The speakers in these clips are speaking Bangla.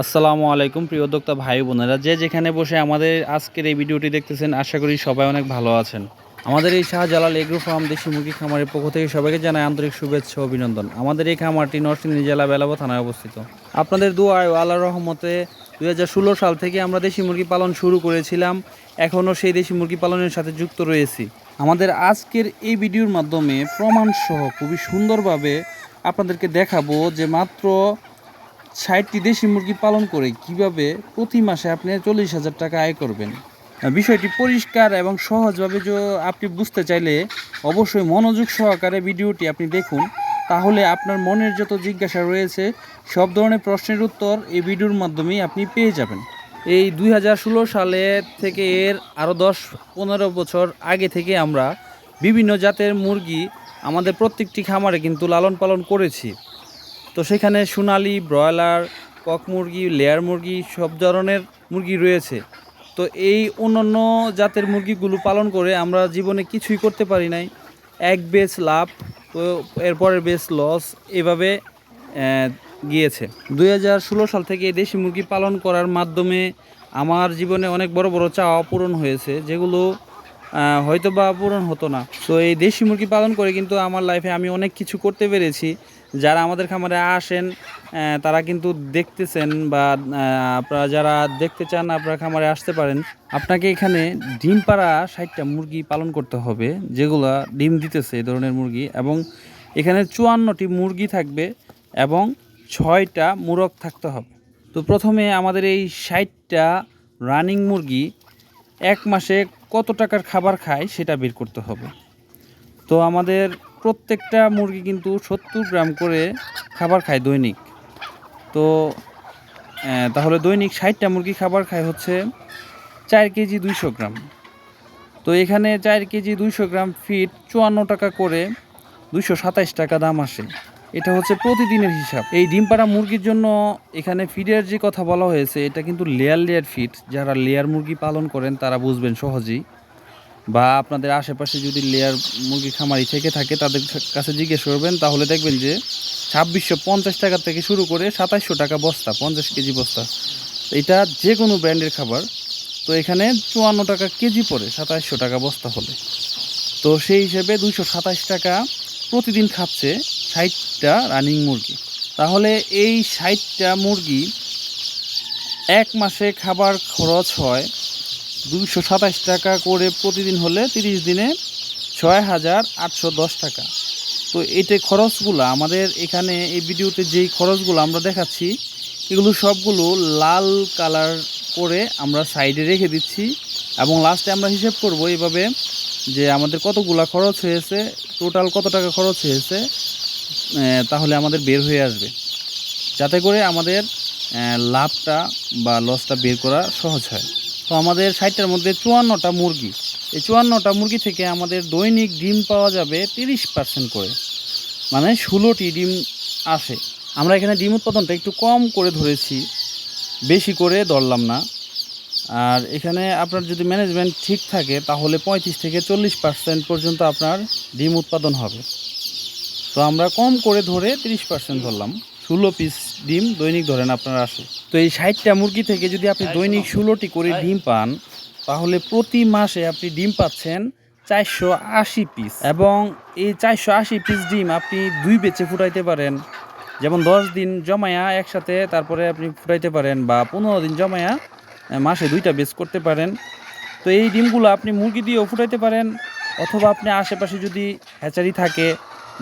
আসসালামু আলাইকুম প্রিয় উদ্যোক্তা ভাই বোনেরা। যে যেখানে বসে আমাদের আজকের এই ভিডিওটি দেখতেছেন, আশা করি সবাই অনেক ভালো আছেন। আমাদের এই শাহজালাল এগ্রো ফার্ম দেশি মুরগি খামারের পক্ষ থেকে সবাইকে জানাই আন্তরিক শুভেচ্ছা অভিনন্দন। আমাদের এই খামারটি নরসিংদী জেলা বেলাবো থানায় অবস্থিত। আপনাদের দোয়ায় আল্লাহ রহমতে দুই হাজার ষোলো সাল থেকে আমরা দেশি মুরগি পালন শুরু করেছিলাম। এখনও সেই দেশি মুরগি পালনের সাথে যুক্ত রয়েছি। আমাদের আজকের এই ভিডিওর মাধ্যমে প্রমাণসহ খুবই সুন্দরভাবে আপনাদেরকে দেখাবো যে মাত্র ষাটটি দেশি মুরগি পালন করে কীভাবে প্রতি মাসে আপনি চল্লিশ হাজার টাকা আয় করবেন? বিষয়টি পরিষ্কার এবং সহজভাবে আপনি বুঝতে চাইলে অবশ্যই মনোযোগ সহকারে ভিডিওটি আপনি দেখুন। তাহলে আপনার মনের যত জিজ্ঞাসা রয়েছে, সব ধরনের প্রশ্নের উত্তর এই ভিডিওর মাধ্যমেই আপনি পেয়ে যাবেন। এই দুই সালে থেকে এর আরও দশ পনেরো বছর আগে থেকে আমরা বিভিন্ন জাতের মুরগি আমাদের প্রত্যেকটি খামারে কিন্তু লালন পালন করেছি। তো সেখানে সোনালি, ব্রয়লার, কক মুরগি, লেয়ার মুরগি সব ধরনের মুরগি রয়েছে। তো এই অন্যান্য জাতের মুরগিগুলো পালন করে আমরা জীবনে কিছুই করতে পারি নাই। এক বেচ লাভ, তো এরপরের বেচ লস এভাবে গিয়েছে। দু হাজার ষোলো সাল থেকে দেশি মুরগি পালন করার মাধ্যমে আমার জীবনে অনেক বড় বড় চাওয়া পূরণ হয়েছে, যেগুলো হয়তো বা পূরণ হতো না। তো এই দেশি মুরগি পালন করে কিন্তু আমার লাইফে আমি অনেক কিছু করতে পেরেছি। যারা আমাদের খামারে আসেন তারা কিন্তু দেখতেছেন বা আপনারা যারা দেখতে চান, আপনারা খামারে আসতে পারেন। আপনাকে এখানে ডিম পাড়া ষাটটা মুরগি পালন করতে হবে, যেগুলো ডিম দিতেছে এই ধরনের মুরগি এবং এখানে চুয়ান্নটি মুরগি থাকবে এবং ছয়টা মুরগ থাকতে হবে। তো প্রথমে আমাদের এই ষাটটা রানিং মুরগি এক মাসে কত টাকার খাবার খায় সেটা বের করতে হবে। তো আমাদের প্রত্যেকটা মুরগি কিন্তু সত্তর গ্রাম করে খাবার খায় দৈনিক। তো তাহলে দৈনিক ষাটটা মুরগি খাবার খায় হচ্ছে চার কেজি দুইশো গ্রাম। তো এখানে চার কেজি দুইশো গ্রাম ফিট চুয়ান্ন টাকা করে দুইশো সাতাইশ টাকা দাম আসে। এটা হচ্ছে প্রতিদিনের হিসাব। এই ডিম পাড়া মুরগির জন্য এখানে ফিডের যে কথা বলা হয়েছে, এটা কিন্তু লেয়ার লেয়ার ফিড যারা লেয়ার মুরগি পালন করেন, তারা বুঝবেন সহজেই। বা আপনাদের আশেপাশে যদি লেয়ার মুরগি খামারি থেকে থাকে, তাদের কাছে জিজ্ঞেস করবেন, তাহলে দেখবেন যে ছাব্বিশশো পঞ্চাশ টাকা থেকে শুরু করে সাতাশশো টাকা বস্তা, পঞ্চাশ কেজি বস্তা। এটা যে কোনো ব্র্যান্ডের খাবার। তো এখানে চুয়ান্ন টাকা কেজি পড়ে সাতাশশো টাকা বস্তা হলে। তো সেই হিসেবে দুইশো সাতাশ টাকা প্রতিদিন খাচ্ছে ষাটটা রানিং মুরগি। তাহলে এই ষাটটা মুরগি এক মাসে খাবার খরচ হয় দুইশো সাতাশ টাকা করে প্রতিদিন হলে তিরিশ দিনে ছয় হাজার আটশো দশ টাকা। তো এতে খরচগুলো, আমাদের এখানে এই ভিডিওতে যেই খরচগুলো আমরা দেখাচ্ছি, এগুলো সবগুলো লাল কালার করে আমরা সাইডে রেখে দিচ্ছি এবং লাস্টে আমরা হিসেব করব এইভাবে যে আমাদের কতগুলা খরচ হয়েছে, টোটাল কত টাকা খরচ হয়েছে তাহলে আমাদের বের হয়ে আসবে। যাতে করে আমাদের লাভটা বা লসটা বের করা সহজ হয়। তো আমাদের ষাটটার মধ্যে চুয়ান্নটা মুরগি। এই চুয়ান্নটা মুরগি থেকে আমাদের দৈনিক ডিম পাওয়া যাবে তিরিশ পার্সেন্ট করে। মানে ষোলোটি ডিম আসে আমরা এখানে ডিম উৎপাদনটা একটু কম করে ধরেছি। বেশি করে ধরলাম না। আর এখানে আপনার যদি ম্যানেজমেন্ট ঠিক থাকে, তাহলে পঁয়ত্রিশ থেকে চল্লিশ পার্সেন্ট পর্যন্ত আপনার ডিম উৎপাদন হবে। তো আমরা কম করে ধরে তিরিশ পার্সেন্ট ধরলাম। ষোলো পিস ডিম দৈনিক ধরেন আপনার আসে তো এই ষাটটা মুরগি থেকে যদি আপনি দৈনিক ষোলোটি করে ডিম পান, তাহলে প্রতি মাসে আপনি ডিম পাচ্ছেন চারশো আশি পিস এবং এই চারশো আশি পিস ডিম আপনি দুই বেচে ফুটাইতে পারেন। যেমন দশ দিন জমায়া একসাথে, তারপরে আপনি ফুটাইতে পারেন বা পনেরো দিন জমায়া মাসে দুইটা বেচ করতে পারেন। তো এই ডিমগুলো আপনি মুরগি দিয়েও ফুটাইতে পারেন। অথবা আপনি আশেপাশে যদি হ্যাচারি থাকে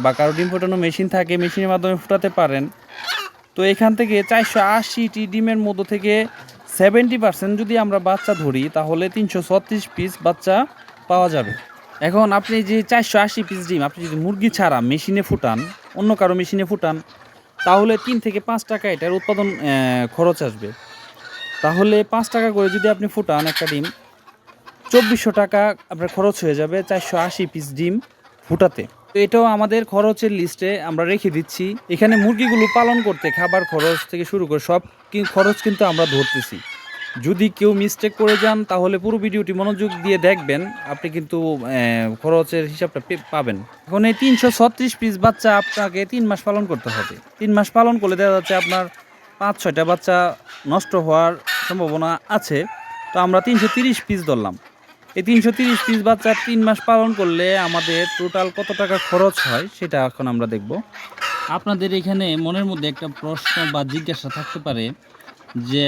বা কারও ডিম ফোটানো মেশিন থাকে, মেশিনের মাধ্যমে ফুটাতে পারেন। তো এখান থেকে চারশো আশিটি ডিমের মধ্য থেকে সেভেন্টি পার্সেন্ট যদি আমরা বাচ্চা ধরি, তাহলে তিনশো ছত্রিশ পিস বাচ্চা পাওয়া যাবে। এখন আপনি যে চারশো আশি পিস ডিম, আপনি যদি মুরগি ছাড়া মেশিনে ফুটান, অন্য কারও মেশিনে ফুটান, তাহলে তিন থেকে পাঁচ টাকা এটার উৎপাদন খরচ আসবে। তাহলে পাঁচ টাকা করে যদি আপনি ফুটান একটা ডিম, চব্বিশশো টাকা আপনার খরচ হয়ে যাবে চারশো আশি পিস ডিম ফুটাতে। তো এটাও আমাদের খরচের লিস্টে আমরা রেখে দিচ্ছি। এখানে মুরগিগুলো পালন করতে খাবার খরচ থেকে শুরু করে সব খরচ কিন্তু আমরা ধরতেছি। যদি কেউ মিস্টেক করে যান, তাহলে পুরো ভিডিওটি মনোযোগ দিয়ে দেখবেন। আপনি কিন্তু খরচের হিসাবটা পাবেন। এখন এই তিনশো ছত্রিশ পিস বাচ্চা আপনাকে তিন মাস পালন করতে হবে। তিন মাস পালন করলে দেখা যাচ্ছে আপনার পাঁচ, ছয়টা বাচ্চা নষ্ট হওয়ার সম্ভাবনা আছে। তো আমরা তিনশো তিরিশ পিস ধরলাম। এই তিনশো তিরিশ পিস বাচ্চা তিন মাস পালন করলে আমাদের টোটাল কত টাকা খরচ হয় সেটা এখন আমরা দেখব। আপনাদের এখানে মনের মধ্যে একটা প্রশ্ন বা জিজ্ঞাসা থাকতে পারে যে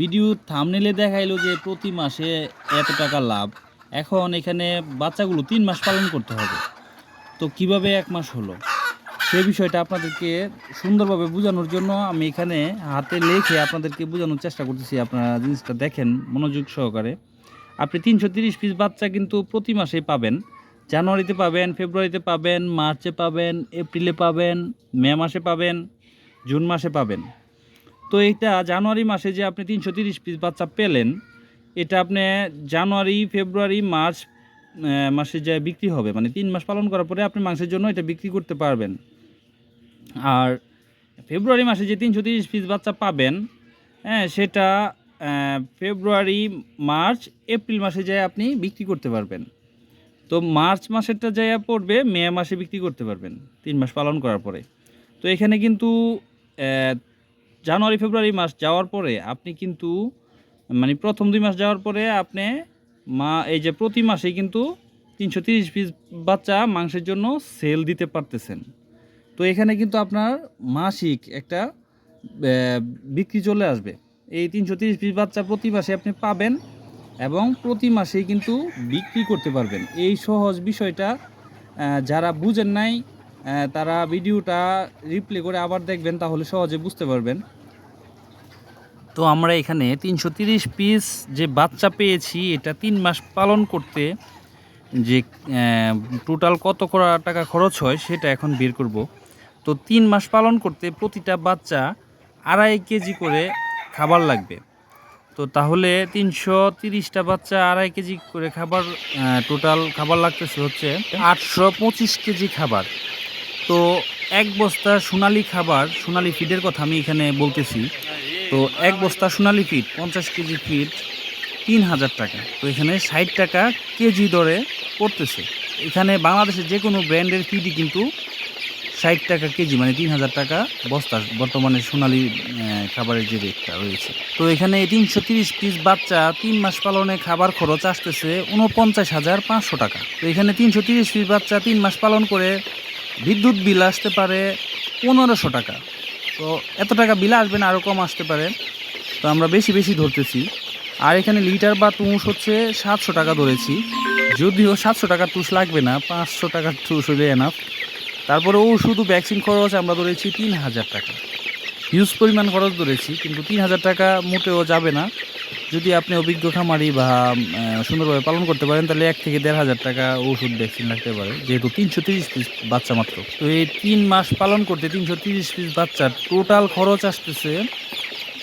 ভিডিও থামনেলে দেখাইলো যে প্রতি মাসে এত টাকা লাভ। এখন এখানে বাচ্চাগুলো তিন মাস পালন করতে হবে। তো কীভাবে এক মাস হলো? সে বিষয়টা আপনাদেরকে সুন্দরভাবে বোঝানোর জন্য আমি এখানে হাতে লিখে আপনাদেরকে বোঝানোর চেষ্টা করতেছি। আপনারা জিনিসটা দেখেন, মনোযোগ সহকারে। আপনি তিনশো তিরিশ পিস বাচ্চা কিন্তু প্রতি মাসেই পাবেন। জানুয়ারিতে পাবেন, ফেব্রুয়ারিতে পাবেন, মার্চে পাবেন, এপ্রিলে পাবেন, মে মাসে পাবেন, জুন মাসে পাবেন। তো এইটা জানুয়ারি মাসে যে আপনি তিনশো তিরিশ পিস বাচ্চা পেলেন, এটা আপনি জানুয়ারি, ফেব্রুয়ারি, মার্চ মাসে যে বিক্রি হবে মানে তিন মাস পালন করার পরে আপনি মাংসের জন্য এটা বিক্রি করতে পারবেন। আর ফেব্রুয়ারি মাসে যে তিনশো তিরিশ পিস বাচ্চা পাবেন হ্যাঁ সেটা ফেব্রুয়ারি, মার্চ, এপ্রিল মাসে যায় আপনি বিক্রি করতে পারবেন। তো মার্চ মাসেরটা যাইয়া পড়বে, মে মাসে বিক্রি করতে পারবেন, তিন মাস পালন করার পরে। তো এখানে কিন্তু জানুয়ারি, ফেব্রুয়ারি মাস যাওয়ার পরে আপনি কিন্তু মানে প্রথম দুই মাস যাওয়ার পরে আপনি মা, এই যে প্রতি মাসে কিন্তু তিনশো তিরিশ পিস বাচ্চা মাংসের জন্য সেল দিতে পারতেছেন। তো এখানে কিন্তু আপনার মাসিক একটা বিক্রি চলে আসবে। এই তিনশো তিরিশ পিস বাচ্চা প্রতি মাসে আপনি পাবেন এবং প্রতি মাসেই কিন্তু বিক্রি করতে পারবেন। এই সহজ বিষয়টা যারা বুঝেন নাই তারা ভিডিওটা রিপ্লে করে আবার দেখবেন, তাহলে সহজে বুঝতে পারবেন। তো আমরা এখানে তিনশো তিরিশ পিস যে বাচ্চা পেয়েছি, এটা তিন মাস পালন করতে যে টোটাল কত করা টাকা খরচ হয়, সেটা এখন বের করব। তো তিন মাস পালন করতে প্রতিটা বাচ্চা আড়াই কেজি করে খাবার লাগবে। তো তাহলে তিনশো তিরিশটা বাচ্চা আড়াই কেজি করে খাবার টোটাল খাবার লাগতেছে হচ্ছে আটশো পঁচিশ কেজি খাবার। তো এক বস্তা সোনালি খাবার, সোনালি ফিডের কথা আমি এখানে বলতেছি। তো এক বস্তা সোনালি ফিড পঞ্চাশ কেজি ফিড তিন হাজার টাকা। তো এখানে ষাট টাকা কেজি দরে পড়তেছে। এখানে বাংলাদেশের যে কোনো ব্র্যান্ডের ফিডই কিন্তু ষাট টাকা কেজি মানে তিন হাজার টাকা বস্তা, বর্তমানে সোনালি খাবারের যে রেটটা রয়েছে। তো এখানে তিনশো তিরিশ পিস বাচ্চা, তিন মাস পালনে খাবার খরচ আসতেছে উনপঞ্চাশ হাজার পাঁচশো টাকা। তো এখানে তিনশো তিরিশ পিস বাচ্চা তিন মাস পালন করে বিদ্যুৎ বিল আসতে পারে পনেরোশো টাকা। তো এত টাকা বিল আসবে না আরও কম আসতে পারে। তো আমরা বেশি বেশি ধরতেছি। আর এখানে লিটার বা তুষ হচ্ছে সাতশো টাকা ধরেছি। যদিও সাতশো টাকার তুষ লাগবে না, পাঁচশো টাকার তুষ হলে এনাফ তারপরে ও শুধু ভ্যাকসিন খরচ আমরা ধরেছি তিন হাজার টাকা। হিউজ পরিমাণ খরচ ধরেছি, কিন্তু তিন হাজার টাকা মোটেও যাবে না। যদি আপনি অভিজ্ঞ খামারি বা সুন্দরভাবে পালন করতে পারেন, তাহলে এক থেকে দেড় হাজার টাকা ওষুধ ভ্যাকসিন লাগতে পারে, যেহেতু তিনশো তিরিশ পিস বাচ্চা মাত্র। তো এই তিন মাস পালন করতে তিনশো তিরিশ পিস বাচ্চার টোটাল খরচ আসতেছে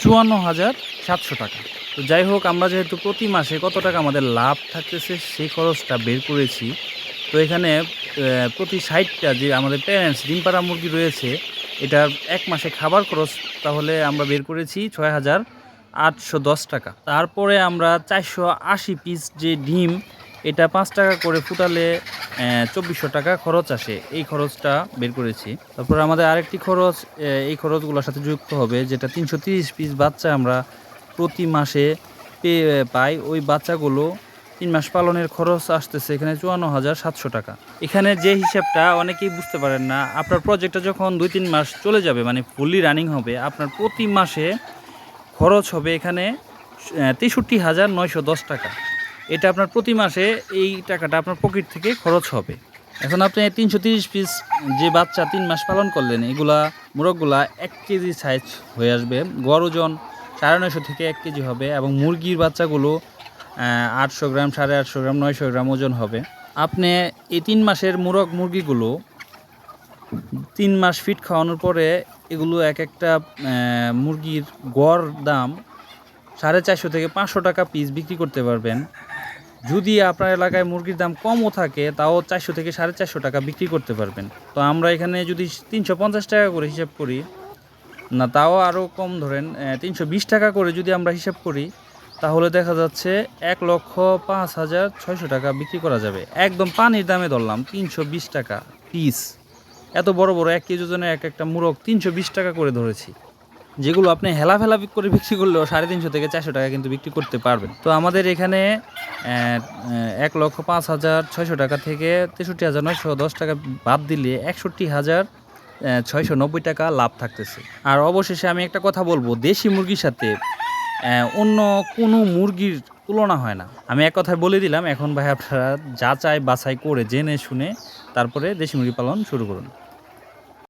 চুয়ান্ন হাজার সাতশো টাকা। তো যাই হোক, আমরা যেহেতু প্রতি মাসে কত টাকা আমাদের লাভ থাকতেছে সেই খরচটা বের করেছি তো এখানে প্রতি ষাটটা যে আমাদের প্যারেন্টস ডিম পাড়া মুরগি রয়েছে, এটার এক মাসে খাবার খরচ তাহলে আমরা বের করেছি ছয় হাজার আটশো দশ টাকা। তারপরে আমরা চারশো আশি পিস যে ডিম, এটা পাঁচ টাকা করে ফুটালে চব্বিশশো টাকা খরচ আসে। এই খরচটা বের করেছি। তারপরে আমাদের আরেকটি খরচ এই খরচগুলোর সাথে যুক্ত হবে, যেটা তিনশো তিরিশ পিস বাচ্চা আমরা প্রতি মাসে পেয়ে পাই। ওই বাচ্চাগুলো তিন মাস পালনের খরচ আসতেছে, এখানে চুয়ান্ন হাজার সাতশো টাকা। এখানে যে হিসাবটা অনেকেই বুঝতে পারেন না, আপনার প্রজেক্টটা যখন দুই তিন মাস চলে যাবে মানে ফুললি রানিং হবে, আপনার প্রতি মাসে খরচ হবে এখানে তেষট্টি হাজার নয়শো দশ টাকা। এটা আপনার প্রতি মাসে এই টাকাটা আপনার পকেট থেকে খরচ হবে। এখন আপনি তিনশো তিরিশ পিস যে বাচ্চা তিন মাস পালন করলেন, এগুলা মোরগগুলা এক কেজি সাইজ হয়ে আসবে। গড় ওজন সাড়ে নয়শো থেকে এক কেজি হবে এবং মুরগির বাচ্চাগুলো আটশো গ্রাম, সাড়ে আটশো গ্রাম, নয়শো গ্রাম ওজন হবে। আপনি এই তিন মাসের মুরগ মুরগিগুলো তিন মাস ফিট খাওয়ানোর পরে এগুলো এক একটা মুরগির গড় দাম সাড়ে চারশো থেকে পাঁচশো টাকা পিস বিক্রি করতে পারবেন। যদি আপনার এলাকায় মুরগির দাম কমও থাকে, তাও চারশো থেকে সাড়ে চারশো টাকা বিক্রি করতে পারবেন। তো আমরা এখানে যদি তিনশো পঞ্চাশ টাকা করে হিসাব করি, না তাও আরও কম ধরেন তিনশো বিশ টাকা করে যদি আমরা হিসাব করি তাহলে দেখা যাচ্ছে এক লক্ষ পাঁচ হাজার ছয়শো টাকা বিক্রি করা যাবে। একদম পানির দামে ধরলাম, তিনশো বিশ টাকা পিস এত বড় বড় এক কেজি ওজনের এক একটা মুরগ তিনশো বিশ টাকা করে ধরেছি। যেগুলো আপনি হেলাফেলা করে বিক্রি করলেও সাড়ে তিনশো থেকে চারশো টাকা কিন্তু বিক্রি করতে পারবেন। তো আমাদের এখানে এক লক্ষ পাঁচ হাজার ছয়শো টাকা থেকে তেষট্টি হাজার নয়শো দশ টাকা বাদ দিলে একষট্টি হাজার ছয়শো নব্বই টাকা লাভ থাকতেছে। আর অবশেষে আমি একটা কথা বলব, দেশি মুরগির সাথে অন্য কোনো মুরগির তুলনা হয় না। আমি এক কথায় বলে দিলাম, এখন ভাই আপনারা যা যাচাই বাছাই করে জেনে শুনে তারপরে দেশি মুরগি পালন শুরু করুন।